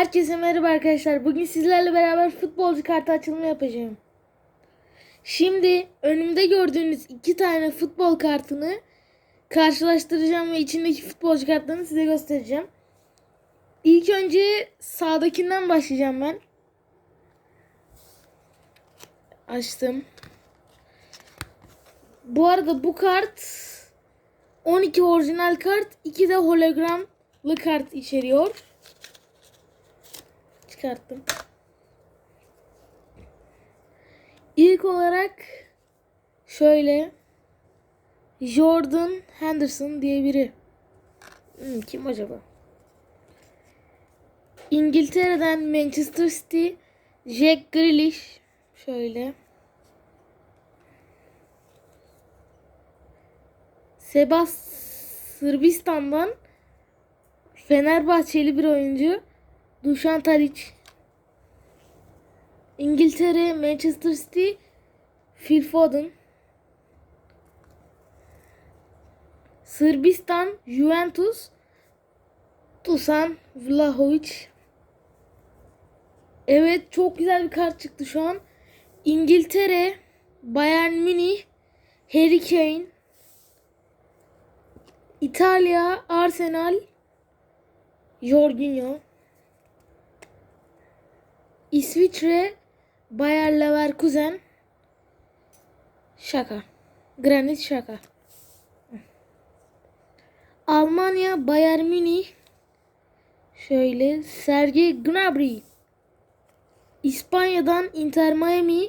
Herkese merhaba arkadaşlar. Bugün sizlerle beraber futbolcu kartı açılımı yapacağım. Şimdi önümde gördüğünüz iki tane futbol kartını karşılaştıracağım ve içindeki futbolcu kartlarını size göstereceğim. İlk önce sağdakinden başlayacağım ben. Açtım. Bu arada bu kart 12 orijinal kart, 2 de hologramlı kart içeriyor. Çıkarttım. İlk olarak şöyle Jordan Henderson diye biri. Hmm, kim acaba? İngiltere'den Manchester City Jack Grealish şöyle. Sebas Sırbistan'dan Fenerbahçeli bir oyuncu Dušan Tadić. İngiltere Manchester City Phil Foden. Sırbistan Juventus Dusan Vlahovic. Evet çok güzel bir kart çıktı şu an. İngiltere Bayern Münih Harry Kane. İtalya Arsenal Jorginho. İsviçre Bayer Leverkusen. Şaka. Granit Şaka. Almanya Bayern Münih. Şöyle Sergey Gnabry. İspanya'dan Inter Miami.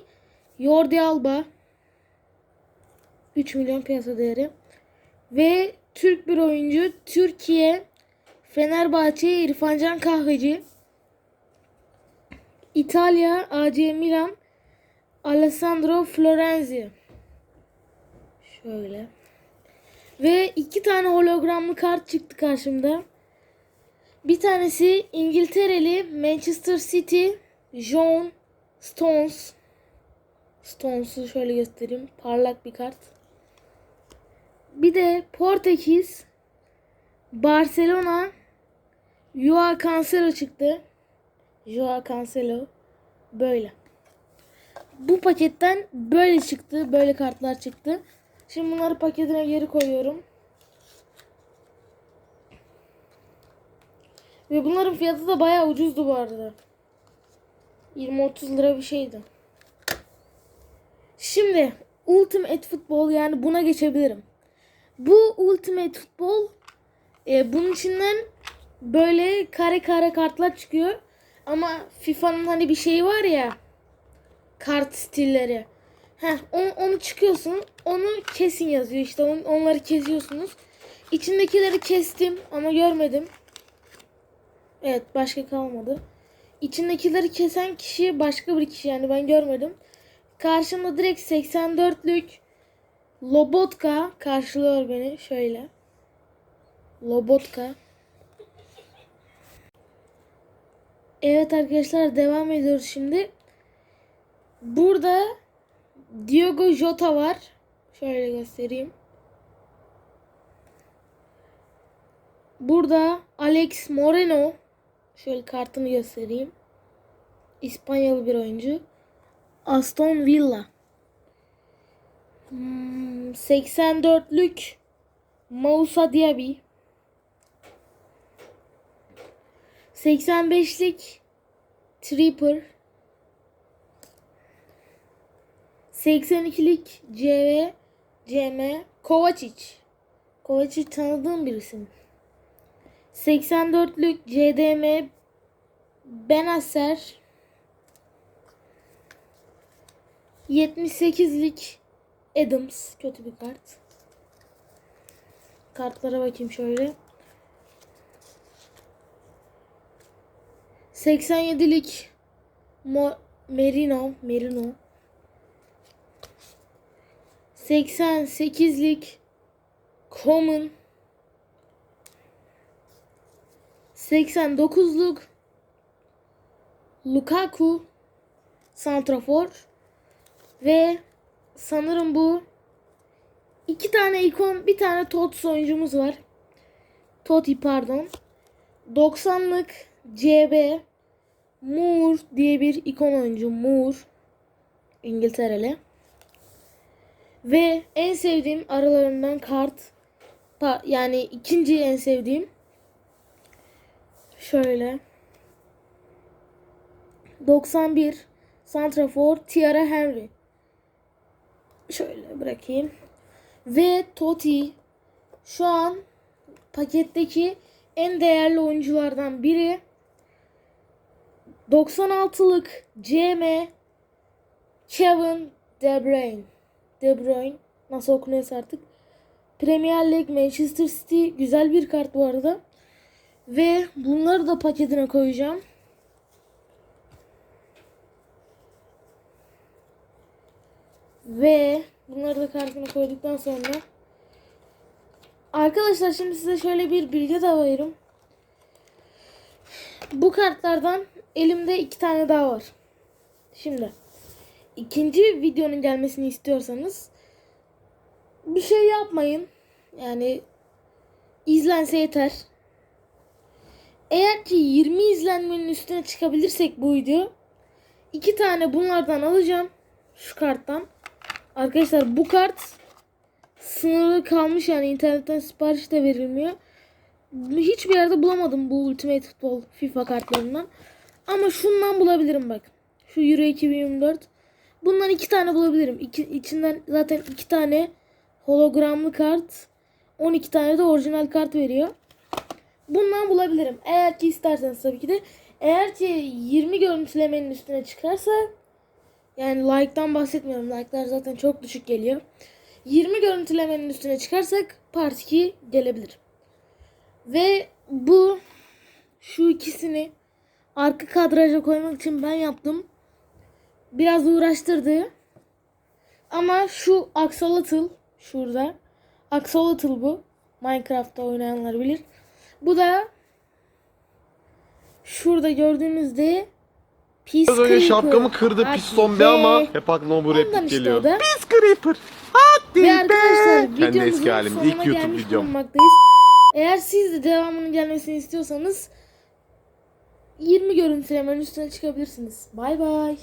Jordi Alba. 3 milyon piyasa değeri. Ve Türk bir oyuncu Türkiye Fenerbahçe İrfancan Kahveci İtalya AC Milan Alessandro Florenzi şöyle ve iki tane hologramlı kart çıktı karşımda. Bir tanesi İngiltereli Manchester City John Stones. Stones'u şöyle göstereyim. Parlak bir kart. Bir de Portekiz Barcelona Joao Cancelo çıktı. Joao Cancelo böyle. Bu paketten böyle çıktı. Böyle kartlar çıktı. Şimdi bunları paketine geri koyuyorum. Ve bunların fiyatı da bayağı ucuzdu bu arada. 20-30 lira bir şeydi. Şimdi Ultimate Football yani buna geçebilirim. Bu Ultimate Football e, bunun içinden böyle kare kare kartlar çıkıyor. Ama FIFA'nın hani bir şeyi var ya kart stilleri. Heh, onu, onu çıkıyorsun. Onu kesin yazıyor işte. On, onları kesiyorsunuz. İçindekileri kestim ama görmedim. Evet başka kalmadı. İçindekileri kesen kişi başka bir kişi yani ben görmedim. Karşımda direkt 84'lük Lobotka karşılıyor beni şöyle. Lobotka. Evet arkadaşlar devam ediyoruz şimdi. Burada Diogo Jota var. Şöyle göstereyim. Burada Alex Moreno. Şöyle kartını göstereyim. İspanyol bir oyuncu. Aston Villa. Hmm, 84'lük Moussa Diaby. 85'lik Tripper. 82'lik CV CM Kovacic. Kovacic tanıdığım birisi mi? 84'lük CDM Benacer. 78'lik Adams. Kötü bir kart. Kartlara bakayım şöyle. 87'lik Mo Merino. Merino. 88'lik Common 89'luk Lukaku Santrafor ve sanırım bu iki tane ikon bir tane Tots oyuncumuz var. Totti pardon. 90'lık CB Moore diye bir ikon oyuncu. Moore. İngiltereli. Ve en sevdiğim aralarından kart. Yani ikinci en sevdiğim. Şöyle. 91 Santrafor Tiara Henry. Şöyle bırakayım. Ve Totti şu an paketteki en değerli oyunculardan biri. 96'lık CM Kevin De Bruyne. De Bruyne nasıl okunuyorsa artık. Premier Lig Manchester City güzel bir kart bu arada. Ve bunları da paketine koyacağım. Ve bunları da kartına koyduktan sonra Arkadaşlar şimdi size şöyle bir bilgi de veririm. Bu kartlardan elimde iki tane daha var. Şimdi ikinci videonun gelmesini istiyorsanız bir şey yapmayın. Yani izlense yeter. Eğer ki 20 izlenmenin üstüne çıkabilirsek bu video iki tane bunlardan alacağım. Şu karttan. Arkadaşlar bu kart sınırlı kalmış yani internetten sipariş de verilmiyor. Hiçbir yerde bulamadım bu Ultimate Football FIFA kartlarından. Ama şundan bulabilirim bak. Şu Euro 2024. Bundan iki tane bulabilirim. İki, içinden zaten iki tane hologramlı kart. 12 tane de orijinal kart veriyor. Bundan bulabilirim. Eğer ki isterseniz tabii ki de. Eğer ki 20 görüntülemenin üstüne çıkarsa yani like'tan bahsetmiyorum. Like'lar zaten çok düşük geliyor. 20 görüntülemenin üstüne çıkarsak part 2 gelebilir. Ve bu şu ikisini arka kadraja koymak için ben yaptım. Biraz uğraştırdı. Ama şu axolotl şurada. Axolotl bu. Minecraft'ta oynayanlar bilir. Bu da şurada gördüğünüzde Peace Az önce Creeper. şapkamı kırdı Hadi pis zombi ama be. hep aklıma bu replik işte geliyor. da. Pis Creeper. Hadi Ve arkadaşlar Kendi videomuzun eski halim. İlk YouTube videom. Eğer siz de devamının gelmesini istiyorsanız 20 görüntülemenin üstüne çıkabilirsiniz. Bay bay.